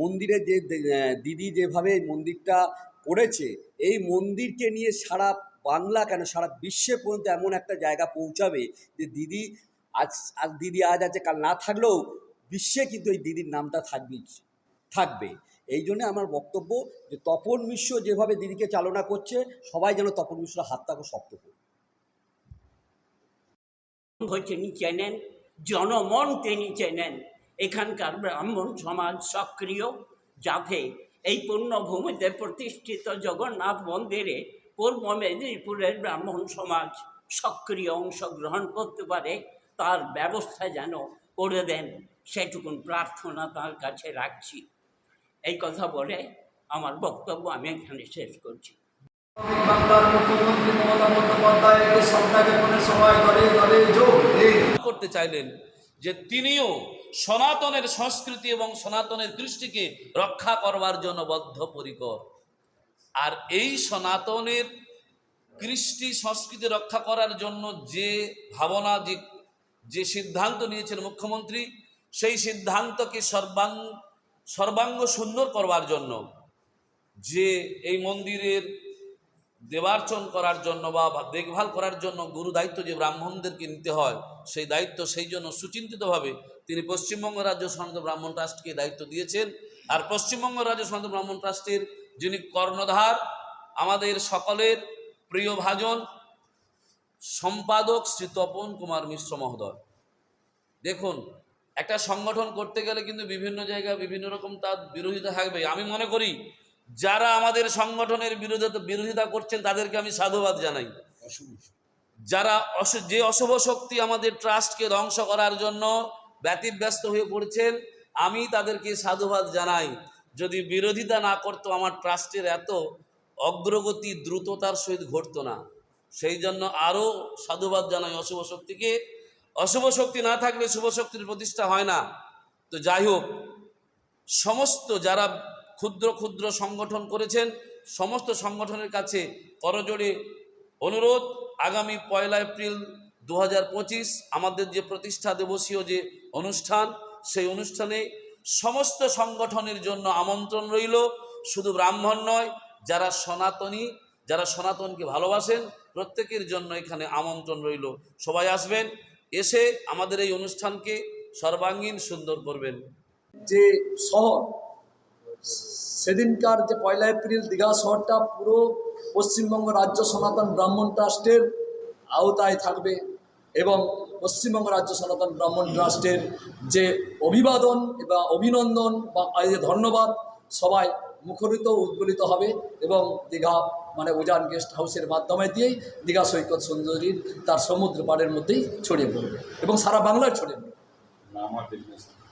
মন্দিরে যে দিদি যেভাবে মন্দিরটা করেছে, এই মন্দিরকে নিয়ে সারা বাংলা কেন, সারা বিশ্বে পর্যন্ত এমন একটা জায়গা পৌঁছাবে যে দিদি আজ আজ দিদি আজ আছে, কাল না থাকলেও বিশ্বে কিন্তু এই দিদির নামটা থাকবেই থাকবে। এই জন্য আমার বক্তব্য যে তপন মিশ্র যেভাবে দিদিকে চালনা করছে, সবাই যেন তপন মিশ্র হাতটাকে শক্ত করে। হচ্ছে নিচে নেন জনমন তিনি চেনেন এখানকার ব্রাহ্মণ সমাজ সক্রিয় যাতে এই পূর্ণভূমিতে প্রতিষ্ঠিত জগন্নাথ মন্দিরে পূর্ব মেদিনীপুরের ব্রাহ্মণ সমাজ সক্রিয় অংশগ্রহণ করতে পারে তার ব্যবস্থা যেন করে দেন সেটুকুন প্রার্থনা তার কাছে রাখছি। এই কথা বলে আমার বক্তব্য আমি এখানে শেষ করছি। করতে চাইলেন যে তিনিও সনাতনের সংস্কৃতি এবং সনাতনের দৃষ্টিকে রক্ষা করবার জন্য বদ্ধপরিকর। আর এই সনাতনের কৃষ্টি সংস্কৃতি রক্ষা করার জন্য যে ভাবনা, যে যে সিদ্ধান্ত নিয়েছেন মুখ্যমন্ত্রী, সেই সিদ্ধান্তকে সর্বাঙ্গ সর্বাঙ্গ সুন্দর করবার জন্য যে এই মন্দিরের দেবার্চন করার জন্য বা দেখভাল করার জন্য গুরু দায়িত্ব যে ব্রাহ্মণদেরকে নিতে হয়, সেই দায়িত্ব সেই জন্য সুচিন্তিতভাবে তিনি পশ্চিমবঙ্গ রাজ্য সনাতন ব্রাহ্মণ ট্রাস্টকে দায়িত্ব দিয়েছেন। আর পশ্চিমবঙ্গ রাজ্য সনাতন ব্রাহ্মণ ট্রাস্টের যিনি কর্ণধার, আমাদের সকলের প্রিয় ভাজন সম্পাদক শ্রী তপন কুমার মিশ্র মহোদয়। দেখুন, একটা সংগঠন করতে গেলে কিন্তু বিভিন্ন জায়গায় বিভিন্ন রকম তার বিরোধিতা থাকবে আমি মনে করি যারা আমাদের সংগঠনের বিরোধিতা বিরোধিতা করছেন, তাদেরকে আমি সাধুবাদ জানাই। যারা যে অশুভ শক্তি আমাদের ট্রাস্টকে ধ্বংস করার জন্য ব্যতিব্যস্ত হয়ে পড়ছেন, আমি তাদেরকে সাধুবাদ জানাই। যদি বিরোধিতা না করতো, আমার ট্রাস্টের এত অগ্রগতি দ্রুততার সহিত ঘটতো না। সেই জন্য আরও সাধুবাদ জানাই অশুভ শক্তিকে। অশুভ শক্তি না থাকলে শুভ শক্তির প্রতিষ্ঠা হয় না। তো যাই হোক, সমস্ত যারা ক্ষুদ্র ক্ষুদ্র সংগঠন করেছেন। সমস্ত সংগঠনের কাছে করজোড়ে অনুরোধ। আগামী পয়লা এপ্রিল দু হাজার পঁচিশ আমাদের যে প্রতিষ্ঠা দিবসীয় যে অনুষ্ঠান, সেই অনুষ্ঠানে সমস্ত সংগঠনের জন্য আমন্ত্রণ রইল। শুধু ব্রাহ্মণ নয়, যারা সনাতনী, যারা সনাতনকে ভালোবাসেন, প্রত্যেকের জন্য এখানে আমন্ত্রণ রইল। সবাই আসবেন, এসে আমাদের এই অনুষ্ঠানকে সর্বাঙ্গীন সুন্দর করবেন। যে শহর সেদিনকার যে পয়লা এপ্রিল দীঘা শহরটা পুরো পশ্চিমবঙ্গ রাজ্য সনাতন ব্রাহ্মণ ট্রাস্টের আওতায় থাকবে এবং পশ্চিমবঙ্গ রাজ্য সনাতন ব্রাহ্মণ ট্রাস্টের যে অভিবাদন বা অভিনন্দন বা যে ধন্যবাদ সবাই মুখরিত উদ্বলিত হবে এবং দীঘা মানে উজান গেস্ট হাউসের মাধ্যমে দিয়েই দীঘা সৈকত সুন্দরীর তার সমুদ্র পাড়ের মধ্যেই ছড়িয়ে পড়বে এবং সারা বাংলায় ছড়িয়ে পড়বে।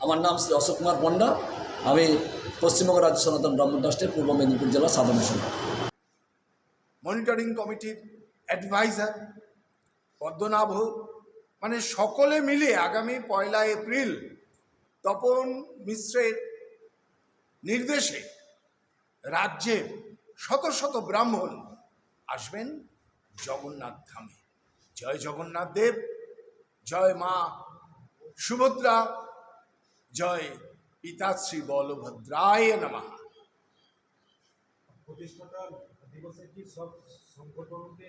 আমার নাম শ্রী অশোক কুমার পণ্ডা। আমি পশ্চিমবঙ্গ রাজ্য সনাতন ব্রাহ্মণ ট্রাস্টের পূর্ব মেদিনীপুর জেলা সাধারণ সম্পাদক। মনিটরিং কমিটির অ্যাডভাইজার পদ্মনাভ মানে সকলে মিলে আগামী পয়লা এপ্রিল তপন মিশ্রের নির্দেশে রাজ্যের শত শত ব্রাহ্মণ আসবেন জগন্নাথ ধামে। জয় জগন্নাথ দেব, জয় মা সুভদ্রা, জয় পিতাশ্রী বলভদ্রায় নমঃ। প্রতিষ্ঠাতা দিবসে কি সব সংগঠনকে